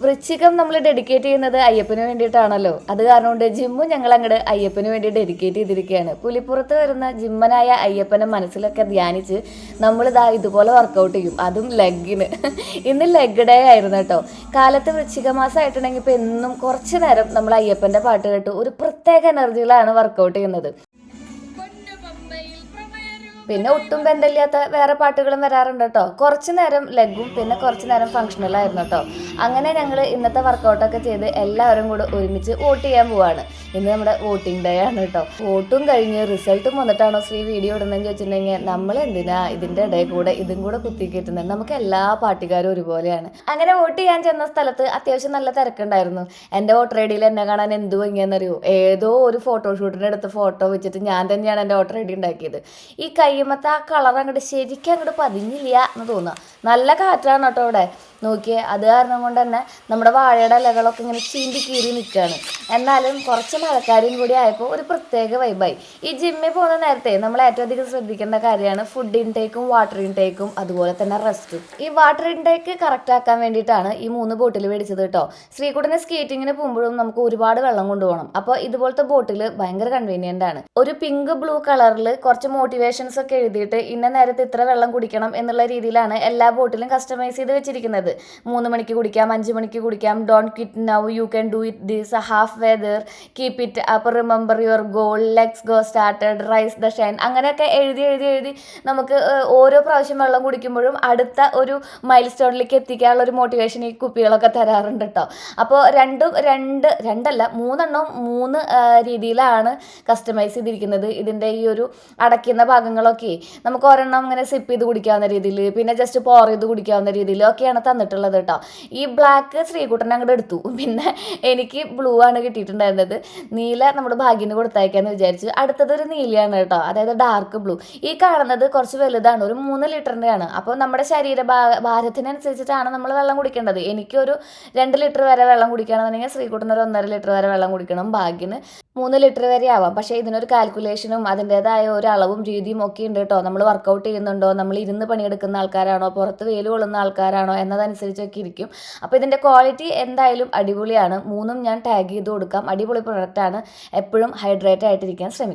വൃശ്ചികം നമ്മൾ ഡെഡിക്കേറ്റ് ചെയ്യുന്നത് അയ്യപ്പന് വേണ്ടിയിട്ടാണല്ലോ. അത് കാരണം കൊണ്ട് ജിമ്മും ഞങ്ങൾ അങ്ങോട്ട് അയ്യപ്പന് വേണ്ടി ഡെഡിക്കേറ്റ് ചെയ്തിരിക്കുകയാണ് പുലിപ്പുറത്ത് വരുന്ന ജിമ്മനായ അയ്യപ്പനെ മനസ്സിലൊക്കെ ധ്യാനിച്ച് നമ്മൾ ഇതാ ഇതുപോലെ വർക്കൗട്ട് ചെയ്യും. അതും ലെഗിന് ഇന്ന് ലെഗ് ഡേ ആയിരുന്നു കേട്ടോ. കാലത്ത് വൃശ്ചിക മാസമായിട്ടുണ്ടെങ്കിൽ ഇപ്പോൾ എന്നും കുറച്ച് നേരം നമ്മൾ അയ്യപ്പന്റെ പാട്ട് കേട്ട് ഒരു പ്രത്യേക എനർജിയിലാണ് വർക്കൗട്ട് ചെയ്യുന്നത്. പിന്നെ ഒട്ടും ബന്ധമില്ലാത്ത വേറെ പാട്ടുകളും വരാറുണ്ട് കേട്ടോ. കുറച്ച് നേരം ലെഗും പിന്നെ കുറച്ച് നേരം ഫങ്ഷണലായിരുന്നു കേട്ടോ. അങ്ങനെ ഞങ്ങൾ ഇന്നത്തെ വർക്കൗട്ടൊക്കെ ചെയ്ത് എല്ലാവരും കൂടെ ഒരുമിച്ച് വോട്ട് ചെയ്യാൻ പോവാണ്. ഇന്ന് നമ്മുടെ വോട്ടിംഗ് ഡേ ആണ് കേട്ടോ. വോട്ടും കഴിഞ്ഞ് റിസൾട്ടും വന്നിട്ടാണോ ശ്രീ വീഡിയോ ഇടുന്നതെന്ന് ചോദിച്ചിട്ടുണ്ടെങ്കിൽ നമ്മൾ എന്തിനാ ഇതിന്റെ ഇടയിൽ കൂടെ ഇതും കൂടെ കുത്തിക്കിട്ടുന്നത് നമുക്ക് എല്ലാ പാർട്ടിക്കാരും ഒരുപോലെയാണ്. അങ്ങനെ വോട്ട് ചെയ്യാൻ ചെന്ന സ്ഥലത്ത് അത്യാവശ്യം നല്ല തിരക്കുണ്ടായിരുന്നു. എന്റെ വോട്ടർ ഐ ഡിയിൽ എന്നെ കാണാൻ എന്ത് ഭംഗിയാണെന്നറിയോ? ഏതോ ഒരു ഫോട്ടോഷൂട്ടിന്റെ അടുത്ത് ഫോട്ടോ വെച്ചിട്ട് ഞാൻ തന്നെയാണ് എന്റെ വോട്ടർ ഐ ഡി ഉണ്ടാക്കിയത്. ഈ കയ്യുമത്തെ ആ കളർ അങ്ങോട്ട് ശരിക്കും അങ്ങോട്ട് പതിഞ്ഞില്ല എന്ന് തോന്നുക. നല്ല കാറ്റാണ് കേട്ടോ ഇവിടെ. നോക്കിയേ അത് കാരണം കൊണ്ട് തന്നെ നമ്മുടെ വാഴയുടെ ഇലകളൊക്കെ ഇങ്ങനെ ചീന്തി കീറി നിൽക്കുകയാണ്. എന്നാലും കുറച്ച് മഴക്കാരും കൂടി ആയപ്പോൾ ഒരു പ്രത്യേക വൈബായി ഈ ജിമ്മിൽ പോകുന്ന നേരത്തെ നമ്മൾ ഏറ്റവും അധികം ശ്രദ്ധിക്കേണ്ട കാര്യമാണ് ഫുഡ് ഇൻടേക്കും വാട്ടർ ഇൻടേക്കും അതുപോലെ തന്നെ റെസ്റ്റും ഈ വാട്ടർ ഇൻടേക്ക് കറക്റ്റ് ആക്കാൻ വേണ്ടിയിട്ടാണ് ഈ മൂന്ന് ബോട്ടിൽ മേടിച്ചത് കേട്ടോ. ശ്രീകുട്ടനെ സ്കേറ്റിങ്ങിന് പോകുമ്പോഴും നമുക്ക് ഒരുപാട് വെള്ളം കൊണ്ടുപോകണം. അപ്പോൾ ഇതുപോലത്തെ ബോട്ടിൽ ഭയങ്കര കൺവീനിയന്റ് ആണ്. ഒരു പിങ്ക് ബ്ലൂ കളറിൽ കുറച്ച് മോട്ടിവേഷൻസ് ഒക്കെ എഴുതിയിട്ട് ഇന്ന നേരത്തെ ഇത്ര വെള്ളം കുടിക്കണം എന്നുള്ള രീതിയിലാണ് എല്ലാ ബോട്ടിലും കസ്റ്റമൈസ് ചെയ്ത് വെച്ചിരിക്കുന്നത്. മൂന്ന് മണിക്ക് കുടിക്കാം അഞ്ച് മണിക്ക് കുടിക്കാം. Don't quit now you can do it this half weather keep it അപ്പോൾ remember your goal let's go started rise the shine അങ്ങനെയൊക്കെ എഴുതി എഴുതി എഴുതി നമുക്ക് ഓരോ പ്രാവശ്യം വെള്ളം കുടിക്കുമ്പോഴും അടുത്ത ഒരു മൈൽ സ്റ്റോണിലേക്ക് എത്തിക്കാനുള്ള ഒരു മോട്ടിവേഷൻ ഈ കുപ്പികളൊക്കെ തരാറുണ്ട് കേട്ടോ അപ്പോൾ രണ്ടും രണ്ട് രണ്ടല്ല മൂന്നെണ്ണം മൂന്ന് രീതിയിലാണ് കസ്റ്റമൈസ് ചെയ്തിരിക്കുന്നത്. ഇതിന്റെ ഈ ഒരു അടയ്ക്കുന്ന ഭാഗങ്ങളൊക്കെ നമുക്ക് ഒരെണ്ണം ഇങ്ങനെ സിപ്പ് ചെയ്ത് കുടിക്കാവുന്ന രീതിയിൽ പിന്നെ ജസ്റ്റ് പോർ ചെയ്ത് കുടിക്കാവുന്ന രീതിയിൽ ഒക്കെയാണ് കേട്ടോ. ഈ ബ്ലാക്ക് ശ്രീകുട്ടൻ അങ്ങോട്ട് എടുത്തു. പിന്നെ എനിക്ക് ബ്ലൂ ആണ് കിട്ടിയിട്ടുണ്ടായിരുന്നത്. നീല നമ്മുടെ ഭാഗ്യന് കൊടുത്തയക്കാന്ന് വിചാരിച്ചു അടുത്തത് ഒരു നീലയാണ് കേട്ടോ. അതായത് ഡാർക്ക് ബ്ലൂ ഈ കാണുന്നത് കുറച്ച് വലുതാണ്. ഒരു മൂന്ന് ലിറ്ററിന്റെയാണ് അപ്പോൾ നമ്മുടെ ശരീര ഭാരത്തിനനുസരിച്ചിട്ടാണ് നമ്മൾ വെള്ളം കുടിക്കേണ്ടത്. എനിക്കൊരു രണ്ട് ലിറ്റർ വരെ വെള്ളം കുടിക്കുകയാണെന്നുണ്ടെങ്കിൽ ശ്രീകുട്ടൻ ഒരു ഒന്നര ലിറ്റർ വരെ വെള്ളം കുടിക്കണം. ഭാഗ്യന് മൂന്ന് ലിറ്റർ വരെ ആവാം. പക്ഷേ ഇതിനൊരു കാൽക്കുലേഷനും അതിന്റേതായ ഒരു അളവും രീതിയും ഒക്കെ ഉണ്ട് കേട്ടോ. നമ്മൾ വർക്കൗട്ട് ചെയ്യുന്നുണ്ടോ? നമ്മൾ ഇരുന്ന് പണിയെടുക്കുന്ന ആൾക്കാരാണോ? പുറത്ത് വെയിൽ കൊള്ളുന്ന ആൾക്കാരാണോ? എന്നതനുസരിച്ചൊക്കെ ഇരിക്കും. അപ്പോൾ ഇതിന്റെ ക്വാളിറ്റി എന്തായാലും അടിപൊളിയാണ്. മൂന്നും ഞാൻ ടാഗ് ചെയ്ത് കൊടുക്കാം. അടിപൊളി പ്രൊഡക്റ്റാണ് എപ്പോഴും ഹൈഡ്രേറ്റ് ആയിട്ടിരിക്കാൻ ശ്രമിക്കും